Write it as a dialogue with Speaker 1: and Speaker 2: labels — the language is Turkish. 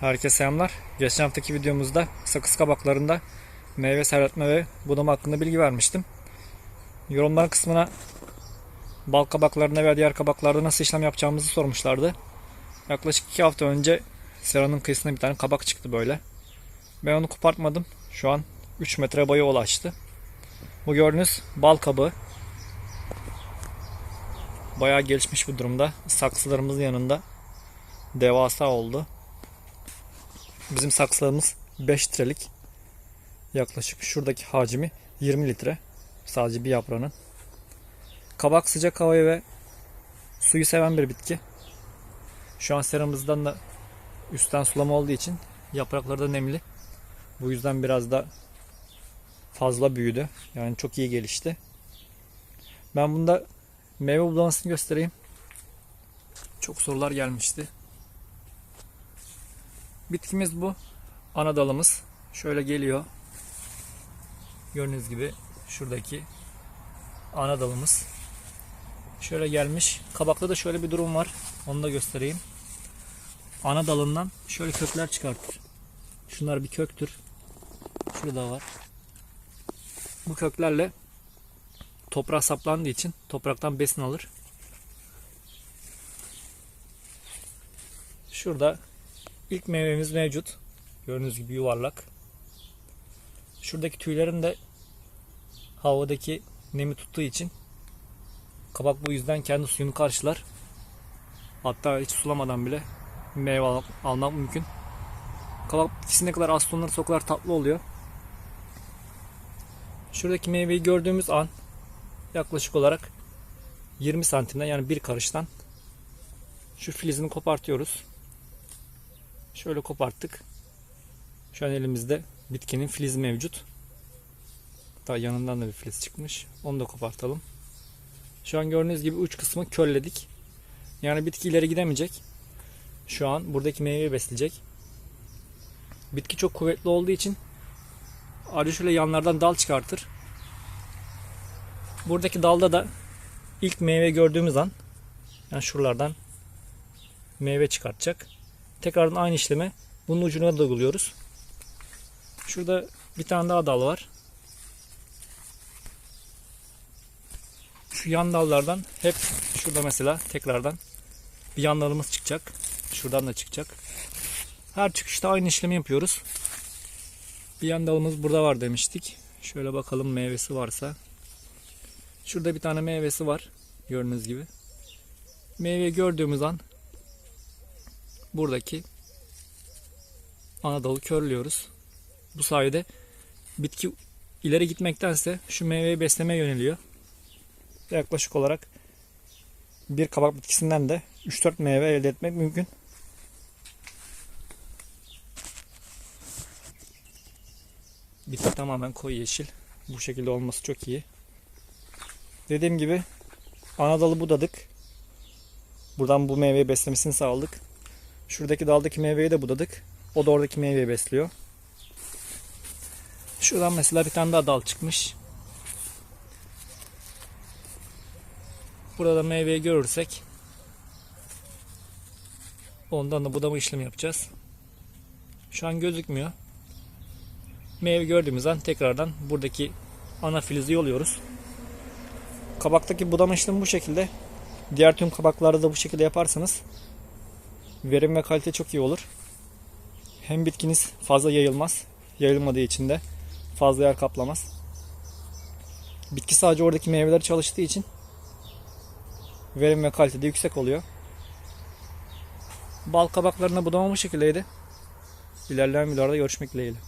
Speaker 1: Herkese selamlar. Geçen haftaki videomuzda sakız kabaklarında meyve serpme ve budama hakkında bilgi vermiştim. Yorumlar kısmına bal kabaklarında veya diğer kabaklarda nasıl işlem yapacağımızı sormuşlardı. Yaklaşık 2 hafta önce seranın kıyısına bir tane kabak çıktı böyle. Ben onu kopartmadım. Şu an 3 metre boya ulaştı. Bu gördüğünüz bal kabağı. Bayağı gelişmiş bir durumda. Saksılarımızın yanında devasa oldu. Bizim saksılarımız 5 litrelik. Yaklaşık şuradaki hacmi 20 litre. Sadece bir yaprağının. Kabak sıcak havayı ve suyu seven bir bitki. Şu an seramızdan da üstten sulama olduğu için yaprakları da nemli. Bu yüzden biraz da fazla büyüdü. Yani çok iyi gelişti. Ben bunda meyve bulamasını göstereyim. Çok sorular gelmişti. Bitkimiz bu. Ana dalımız. Şöyle geliyor. Gördüğünüz gibi şuradaki ana dalımız. Şöyle gelmiş. Kabakta da şöyle bir durum var. Onu da göstereyim. Ana dalından şöyle kökler çıkartır. Şunlar bir köktür. Şurada var. Bu köklerle toprağa saplandığı için topraktan besin alır. Şurada ilk meyvemiz mevcut. Gördüğünüz gibi yuvarlak. Şuradaki tüylerin de havadaki nemi tuttuğu için kabak bu yüzden kendi suyunu karşılar. Hatta hiç sulamadan bile meyve al- almak mümkün. Kabak bitkisi kadar az sulanırsa o kadar tatlı oluyor. Şuradaki meyveyi gördüğümüz an yaklaşık olarak 20 santimden yani bir karıştan şu filizini kopartıyoruz. Şöyle koparttık. Şu an elimizde bitkinin filizi mevcut. Hatta yanından da bir filiz çıkmış. Onu da kopartalım. Şu an gördüğünüz gibi uç kısmı körledik. Yani bitki ileri gidemeyecek. Şu an buradaki meyveyi besleyecek. Bitki çok kuvvetli olduğu için arı şöyle yanlardan dal çıkartır. Buradaki dalda da ilk meyve gördüğümüz an yani şuralardan meyve çıkartacak. Tekrardan aynı işlemi bunun ucuna da uyguluyoruz. Şurada bir tane daha dal var. Şu yan dallardan hep şurada mesela tekrardan bir yan dalımız çıkacak. Şuradan da çıkacak. Her çıkışta aynı işlemi yapıyoruz. Bir yan dalımız burada var demiştik. Şöyle bakalım meyvesi varsa. Şurada bir tane meyvesi var. Gördüğünüz gibi. Meyve gördüğümüz an buradaki ana dalı körlüyoruz. Bu sayede bitki ileri gitmektense şu meyveyi beslemeye yöneliyor. Yaklaşık olarak bir kabak bitkisinden de 3-4 meyve elde etmek mümkün. Bitki tamamen koyu yeşil. Bu şekilde olması çok iyi. Dediğim gibi ana dalı budadık. Buradan bu meyveyi beslemesini sağladık. Şuradaki daldaki meyveyi de budadık. O da oradaki meyveyi besliyor. Şuradan mesela bir tane daha dal çıkmış. Burada meyveyi görürsek ondan da budama işlemi yapacağız. Şu an gözükmüyor. Meyve gördüğümüz an tekrardan buradaki ana filizi yoluyoruz. Kabaktaki budama işlemi bu şekilde. Diğer tüm kabaklarda da bu şekilde yaparsanız verim ve kalite çok iyi olur. Hem bitkiniz fazla yayılmaz. Yayılmadığı için de fazla yer kaplamaz. Bitki sadece oradaki meyveler çalıştığı için verim ve kalite de yüksek oluyor. Bal kabaklarına budama bu şekildeydi. İlerleyen videolarda görüşmek dileğiyle.